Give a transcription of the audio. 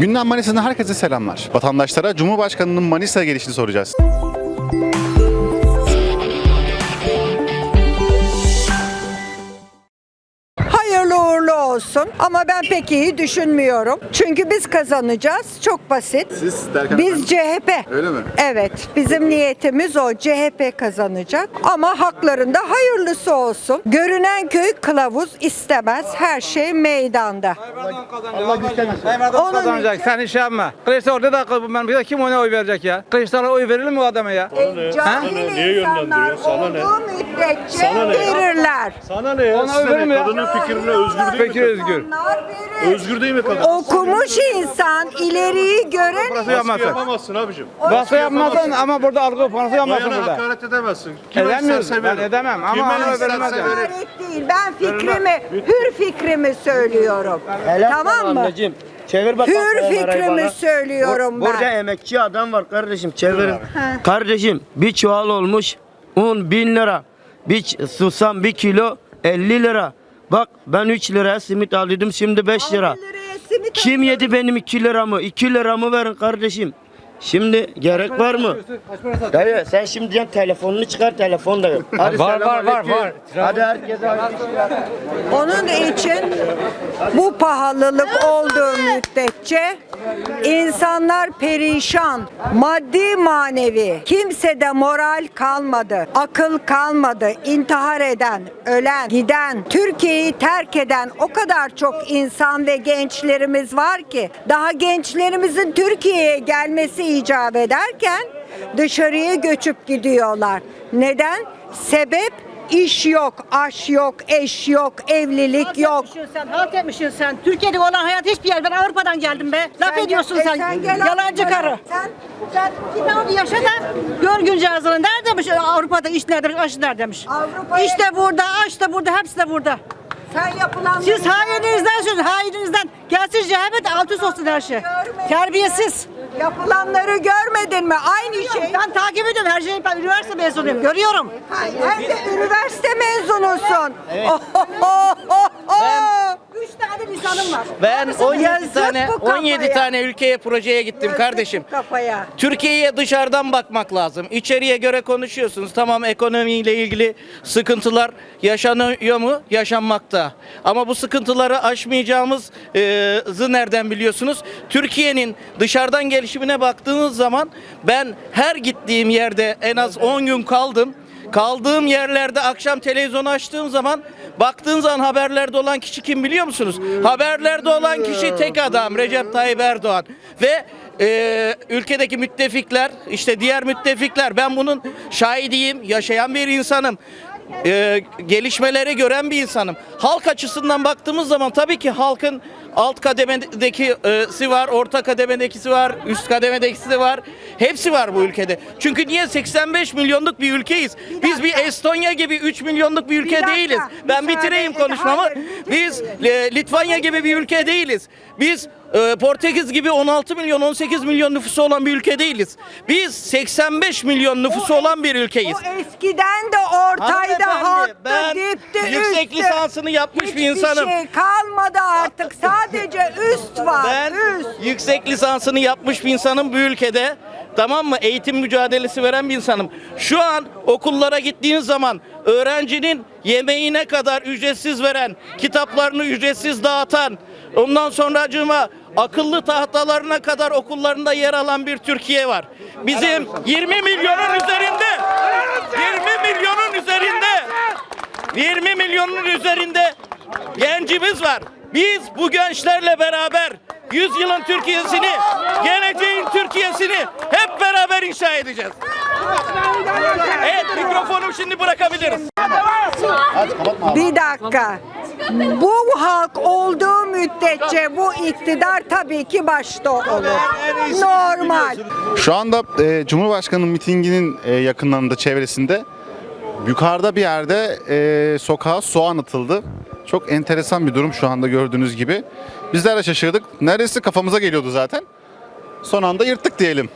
Gündem Manisa'dan herkese selamlar. Vatandaşlara Cumhurbaşkanı'nın Manisa'ya gelişini soracağız. Hayırlı uğurlu olsun ama ben pek iyi düşünmüyorum. Çünkü biz kazanacağız. Çok basit. Siz derken Biz CHP. Öyle mi? Evet, bizim niyetimiz o. CHP kazanacak ama haklarında hayırlısı olsun. Görünen köy kılavuz istemez. Her şey meydanda. Allah Onun- kazanacak. Sen iş yapma. Kılıçdaroğlu da ben bize kim ona oy verecek ya? Kılıçdaroğlu oy verilir mi o adama ya? E, cahil Niye insanlar yönlendiriyor? Sana ne? Müddetçe Sana ne? verirler. Sana ne ya? Ona Size ne? mi? Kadının fikrine özgür değil Fikri mi? özgür. İnsanlar verir. Özgür değil mi kadın? Okumuş insan ileriyi Burası gören Baskı yapmasın. yapamazsın abicim. Baskı yapmasın ama burada algı panosu yapmasın Bayana burada. hakaret edemezsin. Kime Edemiyoruz. isterse Ben verir. edemem ama Kime ona isterse yani. verir. hakaret değil. Ben fikrimi, hür fikrimi söylüyorum. tamam mı? Anneciğim, Çevir bakalım. Hür kamerayı fikrimi bana. söylüyorum Burada ben. emekçi adam var kardeşim çevirin. Kardeşim bir çuval olmuş 10 bin lira. Bir susam bir kilo 50 lira. Bak ben 3 liraya simit alıyordum şimdi 5 lira. Kim yedi benim 2 liramı? 2 liramı verin kardeşim. Şimdi gerek var mı? Dayı sen şimdi diyorsun telefonunu çıkar telefon da yok. Hadi Var, var, var, var. Hadi herkese işler. Onun için bu pahalılık olduğu müddetçe insanlar perişan, maddi manevi, kimsede moral kalmadı, akıl kalmadı, intihar eden, ölen, giden, Türkiye'yi terk eden o kadar çok insan ve gençlerimiz var ki daha gençlerimizin Türkiye'ye gelmesi icap ederken dışarıya göçüp gidiyorlar. Neden? Sebep iş yok, aş yok, eş yok, evlilik yok. Yapmışsın sen, halt etmişsin sen. Türkiye'de olan hayat hiçbir yer. Ben Avrupa'dan geldim be. Laf ediyorsun e, sen. gel Yalancı Avrupa'dan. karı. Sen, Sen orada yaşa da gör güncağızını. Neredeymiş Avrupa'da iş neredemiş, aşı neredemiş. Avrupa'ya- İş de burada, aş da burada, hepsi de burada. sen yapılan Siz hainizden söylüyorsun, hainizden. Gelsin CHP de alt üst olsun her şey. Terbiyesiz. Yapılanları görmedin mi? Aynı şey. Ben takip ediyorum her şeyi. Ben üniversite mezunuyum. Görüyorum. Hayır, Hem de üniversite mezunusun. Oh, oh, oh, oh, oh. Var. Ben 17 Yazık tane bu kafaya. 17 tane ülkeye projeye gittim kardeşim. Kafaya. Türkiye'ye dışarıdan bakmak lazım. İçeriye göre konuşuyorsunuz. Tamam ekonomiyle ilgili sıkıntılar yaşanıyor mu? Yaşanmakta. Ama bu sıkıntıları aşmayacağımızı nereden biliyorsunuz? Türkiye'nin dışarıdan gelişimine baktığınız zaman ben her gittiğim yerde en az 10 gün kaldım. Kaldığım yerlerde akşam televizyonu açtığım zaman baktığın zaman haberlerde olan kişi kim biliyor musunuz? Haberlerde olan kişi tek adam Recep Tayyip Erdoğan ve e, ülkedeki müttefikler işte diğer müttefikler ben bunun şahidiyim yaşayan bir insanım e, gelişmeleri gören bir insanım. Halk açısından baktığımız zaman tabii ki halkın alt kademedekisi var, orta kademedekisi var, üst kademedekisi de var. Hepsi var bu ülkede. Çünkü niye 85 milyonluk bir ülkeyiz? Biz bir Estonya gibi 3 milyonluk bir ülke değiliz. Ben bitireyim konuşmamı. Hayır, Biz e, Litvanya gibi bir ülke değiliz. Biz e, Portekiz gibi 16 milyon 18 milyon nüfusu olan bir ülke değiliz. Biz 85 milyon nüfusu olan bir ülkeyiz. O eskiden de ortaydı, ben dipti, yüksek lisansını yapmış bir insanım. Hiçbir şey kalmadı artık. Sadece üst var. Ben üst. yüksek lisansını yapmış bir insanım bu ülkede. Tamam mı? Eğitim mücadelesi veren bir insanım. Şu an okullara gittiğin zaman öğrencinin yemeğine kadar ücretsiz veren, kitaplarını ücretsiz dağıtan, ondan sonra acıma akıllı tahtalarına kadar okullarında yer alan bir Türkiye var. Bizim 20 milyonun üzerinde 20 milyonun üzerinde 20 milyonun üzerinde gencimiz var. Biz bu gençlerle beraber 100 yılın Türkiye'sini, geleceğin Türkiye'sini hep beraber inşa edeceğiz. Evet mikrofonu şimdi bırakabiliriz. Bir dakika. Bu halk olduğu müddetçe bu iktidar tabii ki başta olur. Normal. Şu anda e, Cumhurbaşkanı'nın mitinginin e, yakınlarında, çevresinde yukarıda bir yerde e, sokağa soğan atıldı. Çok enteresan bir durum şu anda gördüğünüz gibi. Bizler de şaşırdık. Neredeyse kafamıza geliyordu zaten. Son anda yırttık diyelim.